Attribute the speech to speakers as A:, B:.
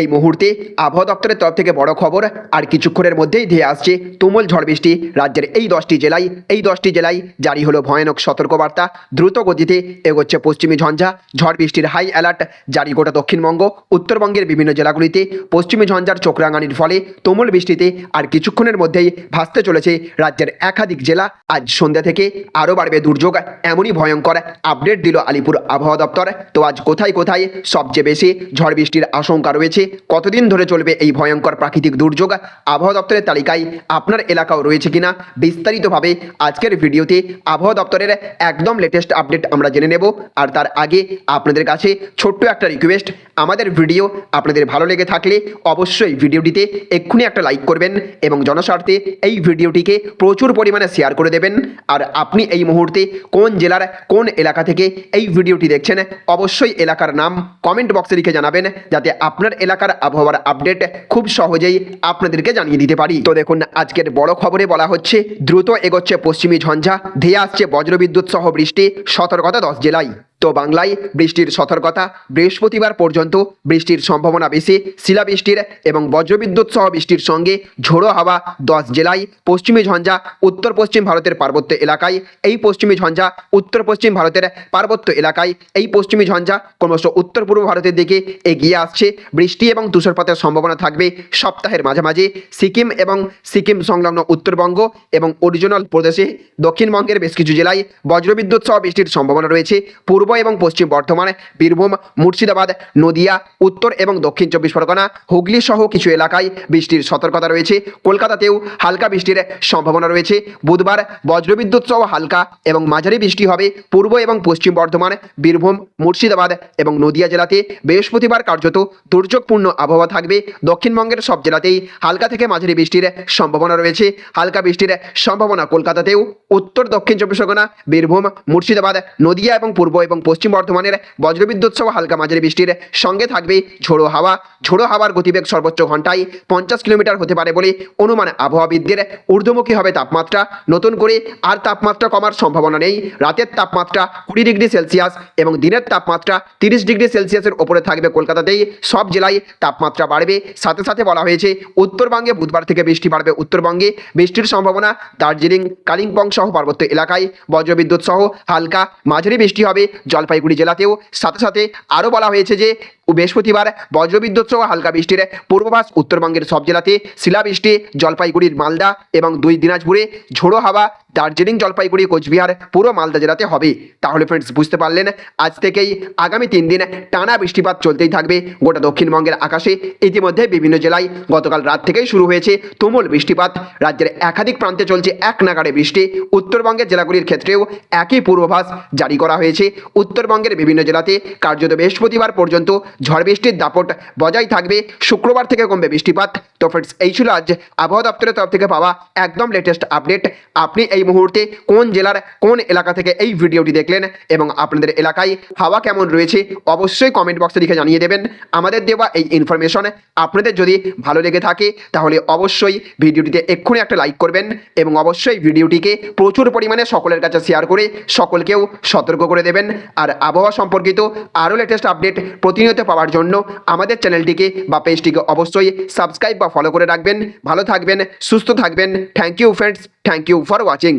A: এই মুহূর্তে আবহাওয়া দপ্তরের তরফ থেকে বড় খবর আর কিছুক্ষণের মধ্যেই ধেয়ে আসছে তুমুল ঝড় বৃষ্টি রাজ্যের এই দশটি জেলায় এই দশটি জেলায় জারি হলো ভয়ানক সতর্কবার্তা দ্রুত গতিতে এগোচ্ছে পশ্চিমী ঝঞ্ঝা ঝড় বৃষ্টির হাই অ্যালার্ট জারি গোটা দক্ষিণবঙ্গ উত্তরবঙ্গের বিভিন্ন জেলাগুলিতে পশ্চিমী ঝঞ্ঝার চোখরাঙানির ফলে তুমুল বৃষ্টিতে আর কিছুক্ষণের মধ্যেই ভাসতে চলেছে রাজ্যের একাধিক জেলা আজ সন্ধ্যা থেকে আরও বাড়বে দুর্যোগ এমনই ভয়ঙ্কর আপডেট দিল আলিপুর আবহাওয়া দপ্তর তো আজ কোথায় কোথায় সবচেয়ে বেশি ঝড় বৃষ্টির আশঙ্কা রয়েছে কতদিন ধরে চলবে এই ভয়ঙ্কর প্রাকৃতিক দুর্যোগ আবহাওয়া দপ্তরের তালিকায় আপনার এলাকাও রয়েছে কিনা বিস্তারিতভাবে আজকের ভিডিওতে আবহাওয়া দপ্তরের একদম লেটেস্ট আপডেট আমরা জেনে নেব আর তার আগে আপনাদের কাছে ছোট্ট একটা রিকোয়েস্ট আমাদের ভিডিও আপনাদের ভালো লেগে থাকলে অবশ্যই ভিডিওটিতে এক্ষুনি একটা লাইক করবেন এবং জনস্বার্থে এই ভিডিওটিকে প্রচুর পরিমাণে শেয়ার করে দেবেন আর আপনি এই মুহূর্তে কোন জেলার কোন এলাকা থেকে এই ভিডিওটি দেখছেন অবশ্যই এলাকার নাম কমেন্ট বক্সে লিখে জানাবেন যাতে আপনার এলাকা এলাকার আবহাওয়ার আপডেট খুব সহজেই আপনাদেরকে জানিয়ে দিতে পারি তো দেখুন আজকের বড় খবরে বলা হচ্ছে দ্রুত এগোচ্ছে পশ্চিমী ঝঞ্ঝা ধেয়ে আসছে বজ্রবিদ্যুৎ সহ বৃষ্টি সতর্কতা দশ জেলায় তো বাংলায় বৃষ্টির সতর্কতা বৃহস্পতিবার পর্যন্ত বৃষ্টির সম্ভাবনা বেশি শিলাবৃষ্টির এবং বজ্রবিদ্যুৎ সহ বৃষ্টির সঙ্গে ঝোড়ো হাওয়া দশ জেলায় পশ্চিমী ঝঞ্ঝা উত্তর পশ্চিম ভারতের পার্বত্য এলাকায় এই পশ্চিমী ঝঞ্ঝা উত্তর পশ্চিম ভারতের পার্বত্য এলাকায় এই পশ্চিমী ঝঞ্ঝা ক্রমশ উত্তর পূর্ব ভারতের দিকে এগিয়ে আসছে বৃষ্টি এবং তুষারপাতের সম্ভাবনা থাকবে সপ্তাহের মাঝামাঝি সিকিম এবং সিকিম সংলগ্ন উত্তরবঙ্গ এবং অরিজিনাল প্রদেশে দক্ষিণবঙ্গের বেশ কিছু জেলায় বজ্রবিদ্যুৎ সহ বৃষ্টির সম্ভাবনা রয়েছে পূর্ব পূর্ব এবং পশ্চিম বর্ধমান বীরভূম মুর্শিদাবাদ নদিয়া উত্তর এবং দক্ষিণ চব্বিশ পরগনা হুগলি সহ কিছু এলাকায় বৃষ্টির সতর্কতা রয়েছে কলকাতাতেও হালকা বৃষ্টির সম্ভাবনা রয়েছে বুধবার বজ্রবিদ্যুৎ সহ হালকা এবং মাঝারি বৃষ্টি হবে পূর্ব এবং পশ্চিম বর্ধমান বীরভূম মুর্শিদাবাদ এবং নদিয়া জেলাতে বৃহস্পতিবার কার্যত দুর্যোগপূর্ণ আবহাওয়া থাকবে দক্ষিণবঙ্গের সব জেলাতেই হালকা থেকে মাঝারি বৃষ্টির সম্ভাবনা রয়েছে হালকা বৃষ্টির সম্ভাবনা কলকাতাতেও উত্তর দক্ষিণ চব্বিশ পরগনা বীরভূম মুর্শিদাবাদ নদিয়া এবং পূর্ব এবং এবং পশ্চিম বর্ধমানের বজ্রবিদ্যুৎ সহ হালকা মাঝারি বৃষ্টির সঙ্গে থাকবে ঝোড়ো হাওয়া ঝোড়ো হাওয়ার গতিবেগ সর্বোচ্চ ঘন্টায় পঞ্চাশ কিলোমিটার হতে পারে বলে অনুমান আবহাওয়াবিদদের ঊর্ধ্বমুখী হবে তাপমাত্রা নতুন করে আর তাপমাত্রা কমার সম্ভাবনা নেই রাতের তাপমাত্রা কুড়ি ডিগ্রি সেলসিয়াস এবং দিনের তাপমাত্রা তিরিশ ডিগ্রি সেলসিয়াসের ওপরে থাকবে কলকাতাতেই সব জেলায় তাপমাত্রা বাড়বে সাথে সাথে বলা হয়েছে উত্তরবঙ্গে বুধবার থেকে বৃষ্টি বাড়বে উত্তরবঙ্গে বৃষ্টির সম্ভাবনা দার্জিলিং কালিম্পং সহ পার্বত্য এলাকায় বজ্রবিদ্যুৎ সহ হালকা মাঝারি বৃষ্টি হবে জলপাইগুড়ি জেলাতেও সাথে সাথে আরও বলা হয়েছে যে বৃহস্পতিবার বজ্রবিদ্যুৎ সহ হালকা বৃষ্টির পূর্বভাস উত্তরবঙ্গের সব জেলাতে শিলাবৃষ্টি জলপাইগুড়ির মালদা এবং দুই দিনাজপুরে ঝোড়ো হাওয়া দার্জিলিং জলপাইগুড়ি কোচবিহার পুরো মালদা জেলাতে হবে তাহলে ফ্রেন্ডস বুঝতে পারলেন আজ থেকেই আগামী তিন দিন টানা বৃষ্টিপাত চলতেই থাকবে গোটা দক্ষিণবঙ্গের আকাশে ইতিমধ্যে বিভিন্ন জেলায় গতকাল রাত থেকেই শুরু হয়েছে তুমুল বৃষ্টিপাত রাজ্যের একাধিক প্রান্তে চলছে এক নাগাড়ে বৃষ্টি উত্তরবঙ্গের জেলাগুলির ক্ষেত্রেও একই পূর্বাভাস জারি করা হয়েছে উত্তরবঙ্গের বিভিন্ন জেলাতে কার্যত বৃহস্পতিবার পর্যন্ত ঝড় বৃষ্টির দাপট বজায় থাকবে শুক্রবার থেকে কমবে বৃষ্টিপাত তো ফ্রেন্ডস এই ছিল আজ আবহাওয়া দপ্তরের তরফ থেকে পাওয়া একদম লেটেস্ট আপডেট আপনি এই মুহূর্তে কোন জেলার কোন এলাকা থেকে এই ভিডিওটি দেখলেন এবং আপনাদের এলাকায় হাওয়া কেমন রয়েছে অবশ্যই কমেন্ট বক্সে লিখে জানিয়ে দেবেন আমাদের দেওয়া এই ইনফরমেশন আপনাদের যদি ভালো লেগে থাকে তাহলে অবশ্যই ভিডিওটিতে এক্ষুনি একটা লাইক করবেন এবং অবশ্যই ভিডিওটিকে প্রচুর পরিমাণে সকলের কাছে শেয়ার করে সকলকেও সতর্ক করে দেবেন আর আবহাওয়া সম্পর্কিত আরও লেটেস্ট আপডেট প্রতিনিয়ত পাওয়ার জন্য আমাদের চ্যানেলটিকে বা পেজটিকে অবশ্যই সাবস্ক্রাইব বা ফলো করে রাখবেন ভালো থাকবেন সুস্থ থাকবেন thank you friends thank you for watching